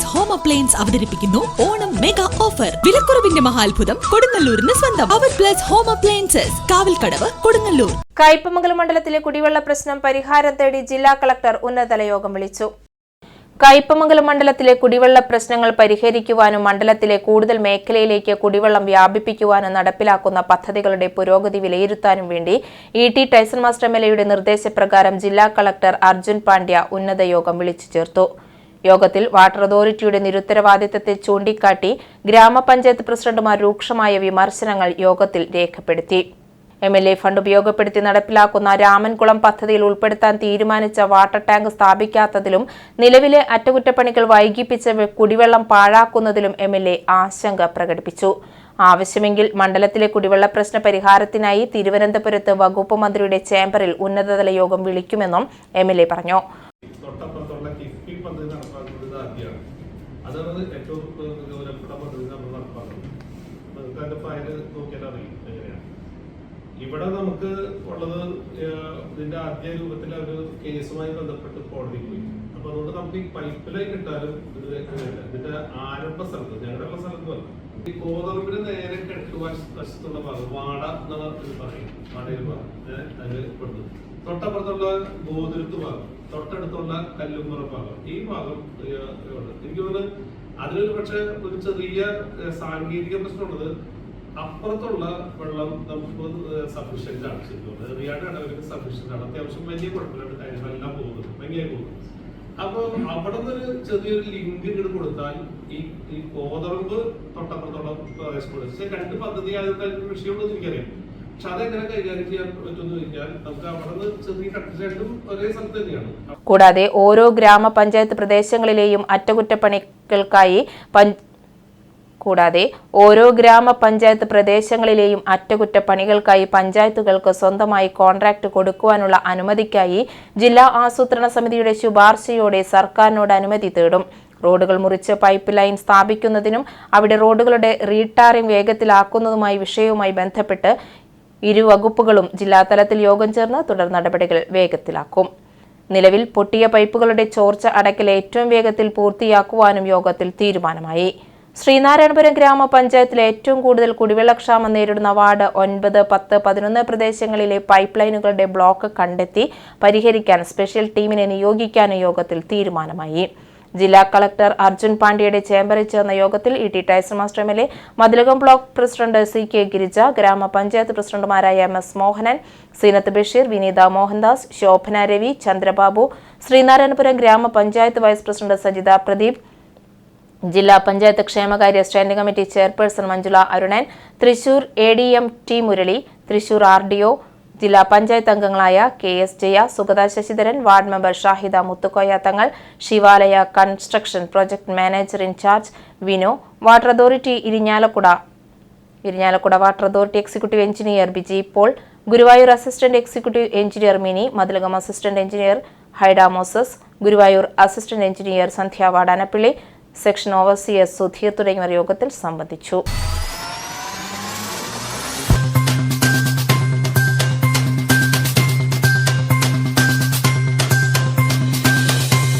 Plus home appliance അവതരിപ്പിക്കുന്നു. Onam mega offer വിലക്കുറവിന്റെ മഹാത്ഭുതം കൊടുങ്ങല്ലൂരിന് സ്വന്തം. അവർ plus home appliances Kavalkadavu Kodungallur. Kaipamangalam മണ്ഡലത്തിലെ കുടിവെള്ള പ്രശ്നം പരിഹാരം തേടി ജില്ലാ കളക്ടർ ഉന്നതതല യോഗം വിളിച്ചു. കയ്പമംഗലം മണ്ഡലത്തിലെ കുടിവെള്ള പ്രശ്നങ്ങൾ പരിഹരിക്കുവാനും മണ്ഡലത്തിലെ കൂടുതൽ മേഖലയിലേക്ക് കുടിവെള്ളം വ്യാപിപ്പിക്കുവാനും നടപ്പിലാക്കുന്ന പദ്ധതികളുടെ പുരോഗതി വിലയിരുത്താനും വേണ്ടി E T Tyson master M നിർദ്ദേശപ്രകാരം ജില്ലാ കളക്ടർ അർജുൻ പാണ്ഡ്യ ഉന്നത യോഗം വിളിച്ചു ചേർത്തു. യോഗത്തിൽ വാട്ടർ അതോറിറ്റിയുടെ നിരുത്തരവാദിത്തത്തെ ചൂണ്ടിക്കാട്ടി ഗ്രാമപഞ്ചായത്ത് പ്രസിഡന്റുമാർ രൂക്ഷമായ വിമർശനങ്ങൾ യോഗത്തിൽ രേഖപ്പെടുത്തി. എം എൽ എ ഫണ്ട് ഉപയോഗപ്പെടുത്തി നടപ്പിലാക്കുന്ന രാമൻകുളം പദ്ധതിയിൽ ഉൾപ്പെടുത്താൻ തീരുമാനിച്ച വാട്ടർ ടാങ്ക് സ്ഥാപിക്കാത്തതിലും നിലവിലെ അറ്റകുറ്റപ്പണികൾ വൈകിപ്പിച്ച് കുടിവെള്ളം പാഴാക്കുന്നതിലും എം എൽ എ ആശങ്ക പ്രകടിപ്പിച്ചു. ആവശ്യമെങ്കിൽ മണ്ഡലത്തിലെ കുടിവെള്ള പ്രശ്ന പരിഹാരത്തിനായി തിരുവനന്തപുരത്ത് വകുപ്പ് മന്ത്രിയുടെ ചേംബറിൽ ഉന്നതതല യോഗം വിളിക്കുമെന്നും എം പറഞ്ഞു. തൊട്ടപ്പുറത്തുള്ള കിഫ്ബി പദ്ധതി നടപ്പാക്കുന്നത് ആദ്യമാണ്. അതാണ് ഏറ്റവും ഗൗരവപ്പെട്ട പദ്ധതി നമ്മൾ നടപ്പാക്കുന്നത്. നിങ്ങൾക്ക് അതിന്റെ ഫയൽ നോക്കിയാൽ അറിയും എങ്ങനെയാണ്. ഇവിടെ നമുക്ക് ഉള്ളത് ഇതിന്റെ ആദ്യ രൂപത്തിൽ ഒരു കേസുമായി ബന്ധപ്പെട്ട് കോടതി പോയി. അപ്പൊ അതുകൊണ്ട് നമുക്ക് ഈ പൈപ്പ് ലൈൻ ഇട്ടാലും ഇത് ഇതിന്റെ ആരംഭ സ്ഥലത്ത് ഞങ്ങളുടെ സ്ഥലത്തുമല്ല ഈ ഗോതമ്പിന് നേരെ കെട്ടുവാൻ വശത്തുള്ള ഭാഗം വാട എന്നാണ് പറയും വാടയിൽ ഭാഗം. അതിൽ പെടുന്നു തൊട്ടപ്പുറത്തുള്ള ഗോതിരത്ത് ഭാഗം തൊട്ടടുത്തുള്ള കല്ലുമുറ ഭാഗം. ഈ ഭാഗം. എനിക്ക് തോന്നുന്നു അതിലൊരു പക്ഷെ ഒരു ചെറിയ സാങ്കേതിക പ്രശ്നമുള്ളത് അപ്പുറത്തുള്ള വെള്ളം നമുക്ക് സഫീഷ്യന്റ് ആണ് ശരിക്കും റിയാഡ് അവർക്ക് സഫീഷ്യന്റ് ആണ്. അത്യാവശ്യം വലിയ കുഴപ്പമില്ലാണ്ട് കാര്യങ്ങളെല്ലാം പോകുന്നത് ഭംഗിയായി പോകുന്നത് അപ്പൊ അവിടെ നിന്നൊരു ചെറിയൊരു ലിങ്ക് ഇങ്ങോട്ട് കൊടുത്താൽ ഈ ഈ കോതറമ്പ് തൊട്ടപ്പുറത്തുള്ള പ്രദേശം രണ്ട് പദ്ധതി ആയതുകൊണ്ട് വിഷയമുള്ളത് എനിക്കറിയാം. കൂടാതെ ഓരോ ഗ്രാമപഞ്ചായത്ത് പ്രദേശങ്ങളിലെയും അറ്റകുറ്റപ്പണികൾക്കായി കൂടാതെ ഓരോ ഗ്രാമപഞ്ചായത്ത് പ്രദേശങ്ങളിലെയും അറ്റകുറ്റപ്പണികൾക്കായി പഞ്ചായത്തുകൾക്ക് സ്വന്തമായി കോൺട്രാക്ട് കൊടുക്കുവാനുള്ള അനുമതിക്കായി ജില്ലാ ആസൂത്രണ സമിതിയുടെ ശുപാർശയോടെ സർക്കാരിനോട് അനുമതി തേടും. റോഡുകൾ മുറിച്ച് പൈപ്പ് ലൈൻ സ്ഥാപിക്കുന്നതിനും അവിടെ റോഡുകളുടെ റീടാറിംഗ് വേഗത്തിലാക്കുന്നതുമായി വിഷയവുമായി ബന്ധപ്പെട്ട് ഇരു വകുപ്പുകളും ജില്ലാതലത്തിൽ യോഗം ചേർന്ന് തുടർ നടപടികൾ വേഗത്തിലാക്കും. നിലവിൽ പൊട്ടിയ പൈപ്പുകളുടെ ചോർച്ച അടക്കൽ ഏറ്റവും വേഗത്തിൽ പൂർത്തിയാക്കുവാനും യോഗത്തിൽ തീരുമാനമായി. ശ്രീനാരായണപുരം ഗ്രാമപഞ്ചായത്തിലെ ഏറ്റവും കൂടുതൽ കുടിവെള്ളക്ഷാമം നേരിടുന്ന വാർഡ് ഒൻപത് പത്ത് പതിനൊന്ന് പ്രദേശങ്ങളിലെ പൈപ്പ് ലൈനുകളുടെ ബ്ലോക്ക് കണ്ടെത്തി പരിഹരിക്കാൻ സ്പെഷ്യൽ ടീമിനെ നിയോഗിക്കാനും യോഗത്തിൽ തീരുമാനമായി. ജില്ലാ കളക്ടർ അർജുൻ പാണ്ഡ്യയുടെ ചേംബറിൽ ചേർന്ന യോഗത്തിൽ E T Tyson master M L A Mathilakam block president C K Girija ഗ്രാമപഞ്ചായത്ത് പ്രസിഡന്റുമാരായ എം എസ് മോഹനൻ സീനത്ത് ബഷീർ വിനീത മോഹൻദാസ് ശോഭന രവി ചന്ദ്രബാബു ശ്രീനാരായണപുരം ഗ്രാമപഞ്ചായത്ത് വൈസ് പ്രസിഡന്റ് സജിത പ്രദീപ് ജില്ലാ പഞ്ചായത്ത് ക്ഷേമകാര്യ standing committee chairperson Manjula Arunan Thrissur A D M T Murali Thrissur R D O ജില്ലാ പഞ്ചായത്ത് അംഗങ്ങളായ K S Jaya Sugatha Sasidharan ward member Shahida Muthukoya Thangal Shivalaya construction project manager incharge Vino water authority Irinjalakuda. Irinjalakuda water authority executive engineer Biji Paul Guruvayur assistant executive engineer Mini Mathilakam assistant engineer Haida Moses Guruvayur assistant engineer Sandhya Vadanappally section overseer Sudheer തുടങ്ങിയവർ യോഗത്തിൽ സംബന്ധിച്ചു.